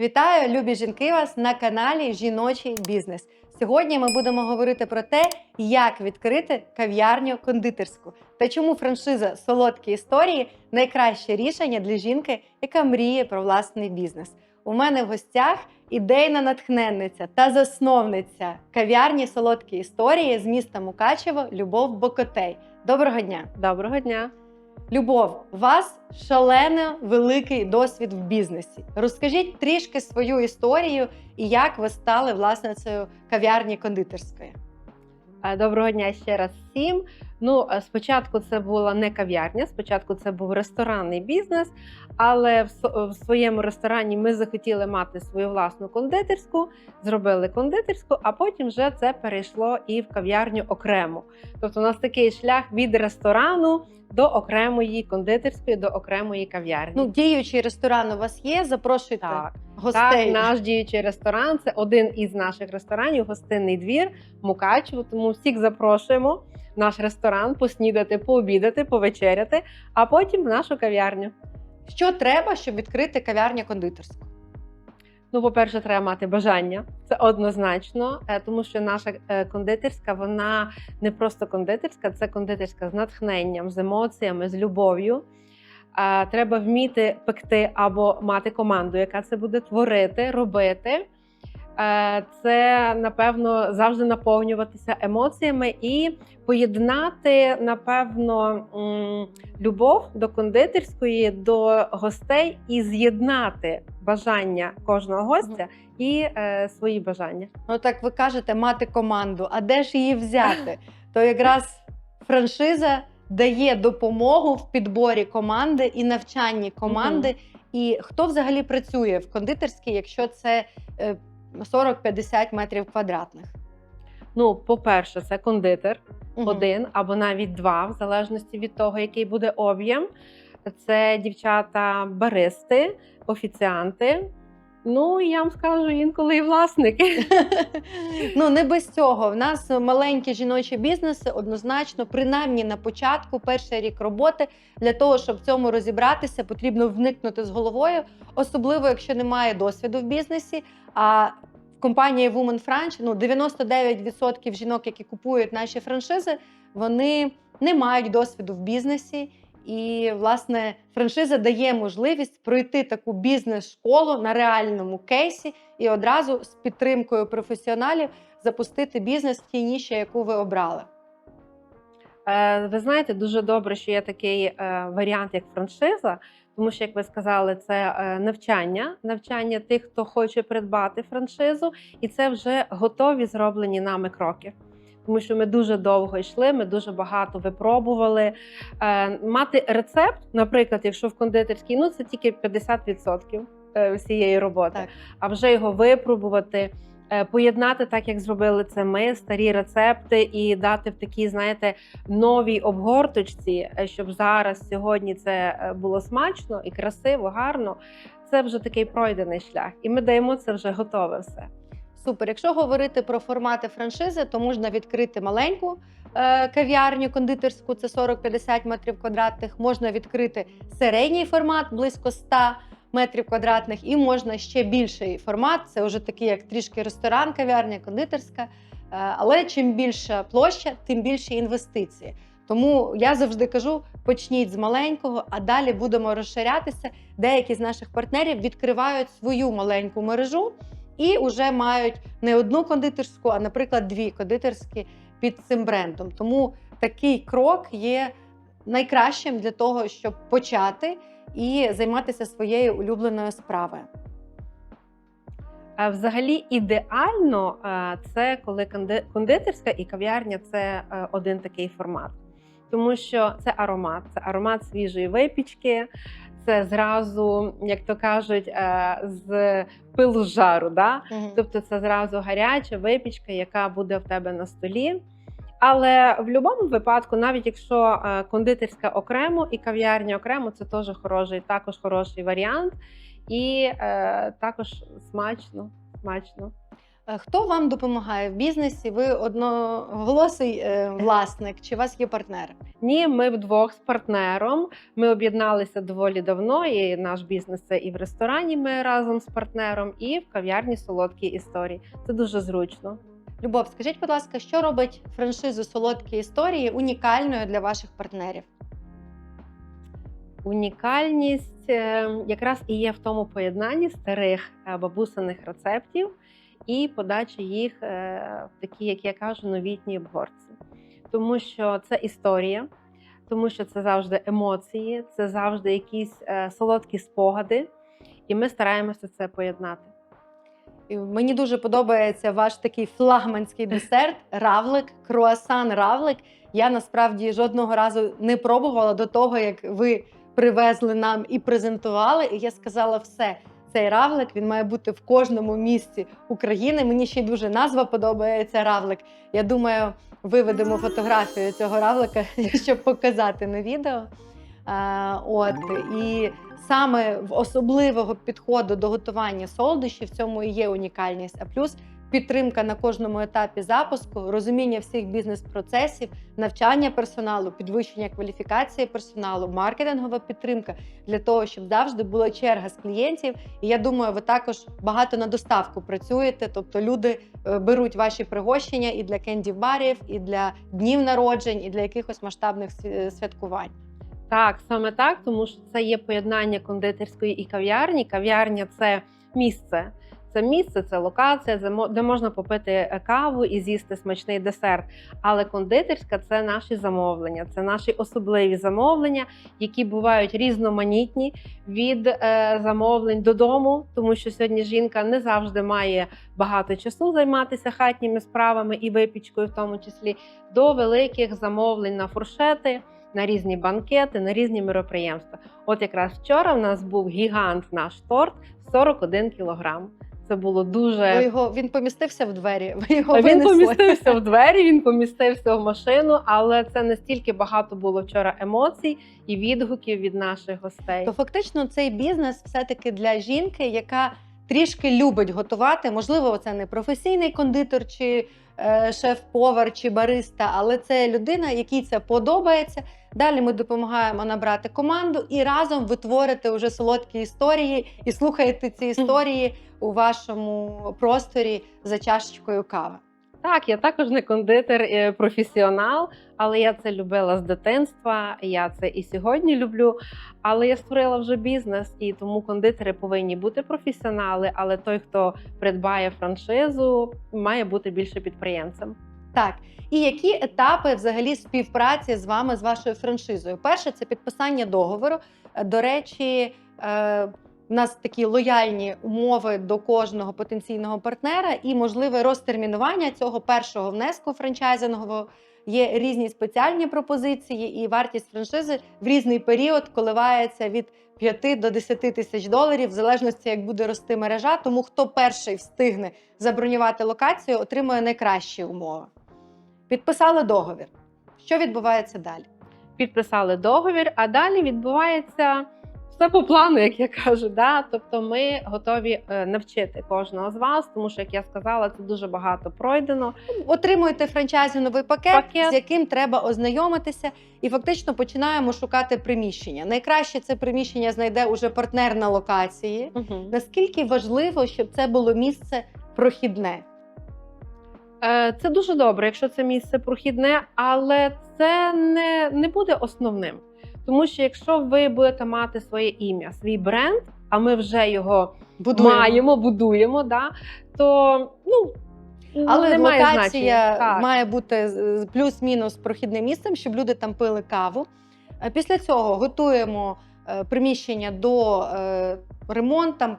Вітаю, любі жінки вас на каналі Жіночий бізнес. Сьогодні ми будемо говорити про те, як відкрити кав'ярню кондитерську та чому франшиза солодкі історії найкраще рішення для жінки, яка мріє про власний бізнес. У мене в гостях ідейна натхненниця та засновниця кав'ярні солодкі історії з міста Мукачево Любов Бокотей. Доброго дня! Доброго дня. Любов, у вас шалено великий досвід в бізнесі. Розкажіть трішки свою історію і як ви стали власницею кав'ярні кондитерської. Доброго дня ще раз всім. Ну, е, спочатку це була не кав'ярня, спочатку це був ресторанний бізнес, але в своєму ресторані ми захотіли мати свою власну кондитерську, зробили кондитерську, а потім вже це перейшло і в кав'ярню окремо. Тобто, у нас такий шлях від ресторану до окремої кондитерської, до окремої кав'ярні. Ну, діючий ресторан у вас є. Запрошуйте так. гостей. Так, наш діючий ресторан це один із наших ресторанів, гостинний двір Мукачево. Тому всіх запрошуємо наш ресторан поснідати, пообідати, повечеряти, а потім в нашу кав'ярню. Що треба, щоб відкрити кав'ярню кондитерську? Ну, по-перше, треба мати бажання. Це однозначно, е, тому що наша е, кондитерська вона не просто кондитерська, це кондитерська з натхненням, з емоціями, з любов'ю. Треба вміти пекти або мати команду, яка це буде творити, робити. Е, Це напевно завжди наповнюватися емоціями і поєднати, напевно, любов до кондитерської, до гостей і з'єднати бажання кожного гостя і е, свої бажання. Ну так ви кажете, мати команду. А де ж її взяти? То якраз франшиза дає допомогу в підборі команди і навчанні команди. І хто взагалі працює в кондитерській, якщо це е, 40-50 метрів квадратних? Ну, по-перше, це кондитер. угу. один або навіть два, в залежності від того, який буде об'єм. Це дівчата баристи, офіціанти. Ну, я вам скажу інколи і власники. ну не без цього. В нас маленькі жіночі бізнеси однозначно, принаймні на початку, перший рік роботи. Для того, щоб в цьому розібратися, потрібно вникнути з головою, особливо якщо немає досвіду в бізнесі. А в компанії Women Franch, ну 99% жінок, які купують наші франшизи, вони не мають досвіду в бізнесі. І, власне, франшиза дає можливість пройти таку бізнес-школу на реальному кейсі і одразу з підтримкою професіоналів запустити бізнес в тій ніші, яку ви обрали. Е, Ви знаєте, дуже добре, що є такий е, варіант, як франшиза, тому що, як ви сказали, це е, навчання, навчання тих, хто хоче придбати франшизу, і це вже готові зроблені нами кроки. Тому що ми дуже довго йшли, ми дуже багато випробували. Е, мати рецепт, наприклад, якщо в кондитерській, ну це тільки 50% е, всієї роботи, Так. а вже його випробувати. е, Поєднати так, як зробили це ми, старі рецепти, і дати в такій, знаєте, новій обгорточці, е, щоб зараз сьогодні це було смачно і красиво, гарно. Це вже такий пройдений шлях, і ми даємо це вже готове все. Супер. Якщо говорити про формати франшизи, то можна відкрити маленьку е, кав'ярню кондитерську, це 40-50 метрів квадратних. Можна відкрити середній формат близько 100 метрів квадратних, і можна ще більший формат. Це вже такий, як трішки ресторан, кав'ярня, кондитерська. Е, але чим більша площа, тим більші інвестиції. Тому я завжди кажу: почніть з маленького, а далі будемо розширятися. Деякі з наших партнерів відкривають свою маленьку мережу і вже мають не одну кондитерську, а, наприклад, дві кондитерські під цим брендом. Тому такий крок є найкращим для того, щоб почати і займатися своєю улюбленою справою. Взагалі ідеально це коли кондитерська і кав'ярня це е, один такий формат, тому що це аромат, це аромат свіжої випічки. Це зразу, як то кажуть, е, з пилу з жару. Да? Тобто це зразу гаряча випічка, яка буде в тебе на столі. Але в будь-якому випадку, навіть якщо е, кондитерська окремо і кав'ярня окремо, це теж хороший, також хороший варіант. І е, також смачно. смачно. Е, Хто вам допомагає в бізнесі? Ви одноголосий е, власник, чи у вас є партнери? Ні, ми вдвох з партнером. Ми об'єдналися доволі давно. І наш бізнес це і в ресторані. Ми разом з партнером, і в кав'ярні солодкі історії. Це дуже зручно. Любов, скажіть, будь ласка, що робить франшизу солодкі історії унікальною для ваших партнерів? Унікальність е, якраз і є в тому поєднанні старих бабусиних рецептів і подачі їх е, в такі, як я кажу, новітні обгорці. Тому що це історія, тому що це завжди емоції, це завжди якісь е, солодкі спогади, і ми стараємося це поєднати. Мені дуже подобається ваш такий флагманський десерт равлик, круасан равлик. Я насправді жодного разу не пробувала до того, як ви привезли нам і презентували. І я сказала, все, цей равлик він має бути в кожному місці України. Мені ще й дуже назва подобається равлик. Я думаю, виведемо фотографію цього равлика, щоб показати на відео. От і саме в особливого підходу до готування солодощів в цьому і є унікальність. А плюс підтримка на кожному етапі запуску, розуміння всіх бізнес-процесів, навчання персоналу, підвищення кваліфікації персоналу, маркетингова підтримка для того, щоб завжди була черга з клієнтів. І я думаю, ви також багато на доставку працюєте. Тобто люди е, беруть ваші пригощення і для кенді-барів, і для днів народжень, і для якихось масштабних святкувань. Так, саме так, тому що це є поєднання кондитерської і кав'ярні. Кав'ярня це місце. Це місце, це локація, де можна попити е, каву і з'їсти смачний десерт. Але кондитерська це наші замовлення, це наші особливі замовлення, які бувають різноманітні від е, замовлень додому, тому що сьогодні жінка не завжди має багато часу займатися хатніми справами і випічкою, в тому числі, до великих замовлень на фуршети на різні банкети, на різні мероприємства. От якраз вчора в нас був гігант наш торт 41 кілограм. Це було Ви дуже. його він помістився в двері. Ви його Він винесли. помістився в двері, він помістився в машину, але це настільки багато було вчора емоцій і відгуків від наших гостей. То фактично цей бізнес все-таки для жінки, яка трішки любить готувати. Можливо, це не професійний кондитер чи шеф-повар чи бариста, але це людина, якій це подобається. Далі ми допомагаємо набрати команду і разом витворити вже солодкі історії і слухаєте ці історії у вашому просторі за чашечкою кави. Так, я також не кондитер, е, професіонал, але я це любила з дитинства. Я це і сьогодні люблю. Але я створила вже бізнес, і тому кондитери повинні бути професіонали. Але той, хто придбає франшизу, має бути більше підприємцем. Так, і які етапи взагалі співпраці з вами з вашою франшизою? Перше це підписання договору. Е, До речі, е, у нас такі лояльні умови до кожного потенційного партнера і можливе розтермінування цього першого внеску франчайзингового. Є різні спеціальні пропозиції, і вартість франшизи в різний період коливається від 5 до 10 тисяч доларів, в залежності як буде рости мережа. Тому хто перший встигне забронювати локацію, отримує найкращі умови. Підписали договір. Що відбувається далі? Підписали договір, а далі відбувається все по плану, як я кажу. Да? Тобто ми готові е, навчити кожного з вас, тому що, як я сказала, це дуже багато пройдено. Отримуєте франчайзинговий пакет, Пакет. з яким треба ознайомитися, і фактично починаємо шукати приміщення. Найкраще це приміщення знайде уже партнер на локації. Наскільки важливо, щоб це було місце прохідне? Е, Це дуже добре, якщо це місце прохідне, але це не, не буде основним. Тому що якщо ви будете мати своє ім'я, свій бренд, а ми вже його Будуємо. маємо, будуємо, да, то ну, Але немає локація значення. Має бути плюс-мінус прохідним місцем, щоб люди там пили каву. Е, Після цього готуємо е, приміщення до е, ремонту, там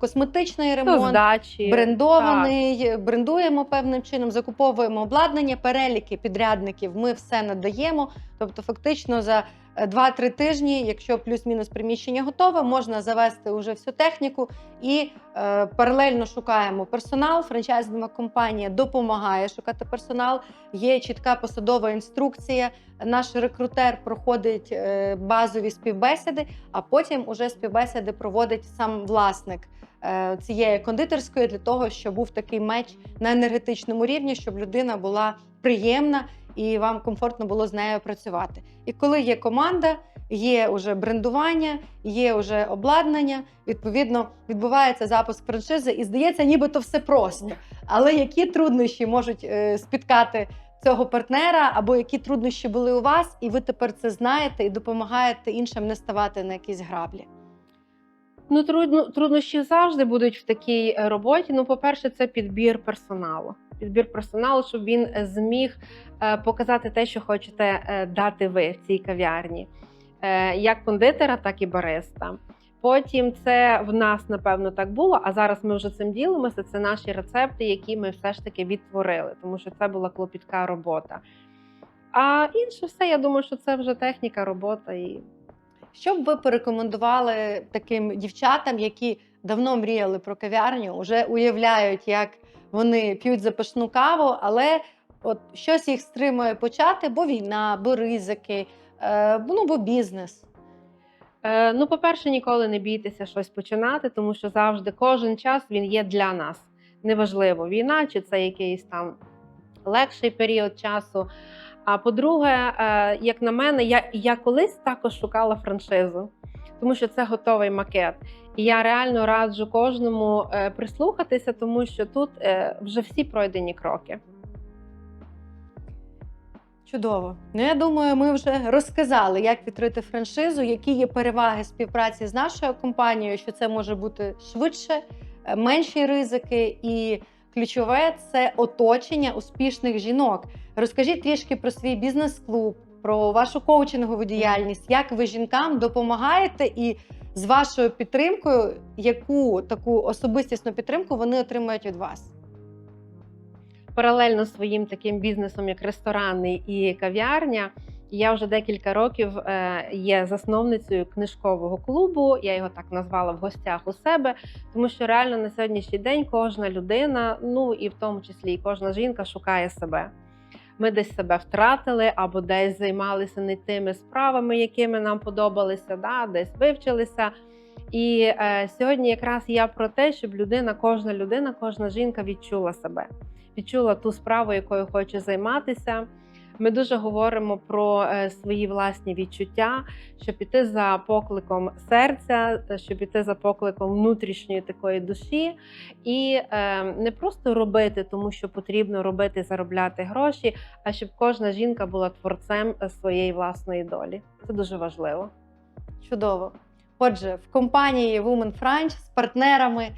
косметичний ремонт. здачі. брендований, брендуємо певним чином, закуповуємо обладнання, переліки підрядників. Ми все надаємо. Тобто, фактично за 2-3 тижні, якщо плюс-мінус приміщення готове, можна завести уже всю техніку і е, паралельно шукаємо персонал. Франчайзингова компанія допомагає шукати персонал. Є чітка посадова інструкція. Наш рекрутер проходить е, базові співбесіди, а потім уже співбесіди проводить сам власник е, цієї кондитерської для того, щоб був такий меч на енергетичному рівні, щоб людина була приємна і вам комфортно було з нею працювати. І коли є команда, є вже брендування, є вже обладнання, відповідно відбувається запуск франшизи, і здається, нібито все просто. Але які труднощі можуть е, спіткати цього партнера, або які труднощі були у вас, і ви тепер це знаєте і допомагаєте іншим не ставати на якісь граблі? Ну, трудно, труднощі завжди будуть в такій е, роботі. Ну, по-перше, це підбір персоналу. Підбір персоналу, щоб він е, зміг е, показати те, що хочете е, дати ви в цій кав'ярні, як кондитера, так і бариста. Потім це в нас напевно так було. А зараз ми вже цим ділимося. Це наші рецепти, які ми все ж таки відтворили, тому що це була клопітка робота. А інше все, я думаю, що це вже техніка, робота і Що б ви порекомендували таким дівчатам, які давно мріяли про кав'ярню, вже уявляють, як вони п'ють запашну каву, але от щось їх стримує почати, бо війна, бо ризики, е, ну бо бізнес. Е, Ну, по-перше, ніколи не бійтеся щось починати, тому що завжди кожен час він є для нас. Неважливо, війна чи це якийсь там легший період часу. А по-друге, е, як на мене, я, я колись також шукала франшизу, тому що це готовий макет. І я реально раджу кожному е, прислухатися, тому що тут е, вже всі пройдені кроки. Чудово. Ну, я думаю, ми вже розказали, як відкрити франшизу, які є переваги співпраці з нашою компанією, що це може бути швидше, менші ризики, і ключове це оточення успішних жінок. Розкажіть трішки про свій бізнес-клуб, про вашу коучингову діяльність, як ви жінкам допомагаєте, і з вашою підтримкою, яку таку особистісну підтримку вони отримують від вас. паралельно своїм таким бізнесом, як ресторани і кав'ярня, я вже декілька років е, є засновницею книжкового клубу. Я його так назвала в гостях у себе, тому що реально на сьогоднішній день кожна людина, ну і в тому числі і кожна жінка шукає себе. Ми десь себе втратили або десь займалися не тими справами, якими нам подобалися, да, десь вивчилися. І е, сьогодні якраз я про те, щоб людина, кожна людина, кожна жінка відчула себе відчула ту справу, якою хоче займатися. Ми дуже говоримо про е, свої власні відчуття, щоб піти за покликом серця, щоб піти за покликом внутрішньої такої душі, і е, не просто робити, тому що потрібно робити, заробляти гроші, а щоб кожна жінка була творцем е, своєї власної долі. Це дуже важливо. Чудово. Отже, в компанії Women French з партнерами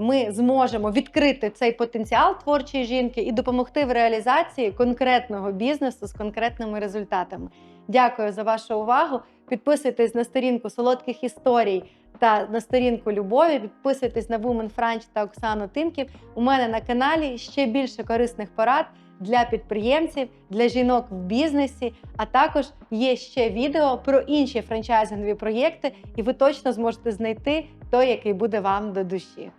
ми зможемо відкрити цей потенціал творчої жінки і допомогти в реалізації конкретного бізнесу з конкретними результатами. Дякую за вашу увагу. Підписуйтесь на сторінку солодких історій та на сторінку Любові. Підписуйтесь на Women French та Оксану Тимків. У мене на каналі ще більше корисних порад для підприємців, для жінок в бізнесі. А також є ще відео про інші франчайзингові проєкти, і ви точно зможете знайти той, який буде вам до душі.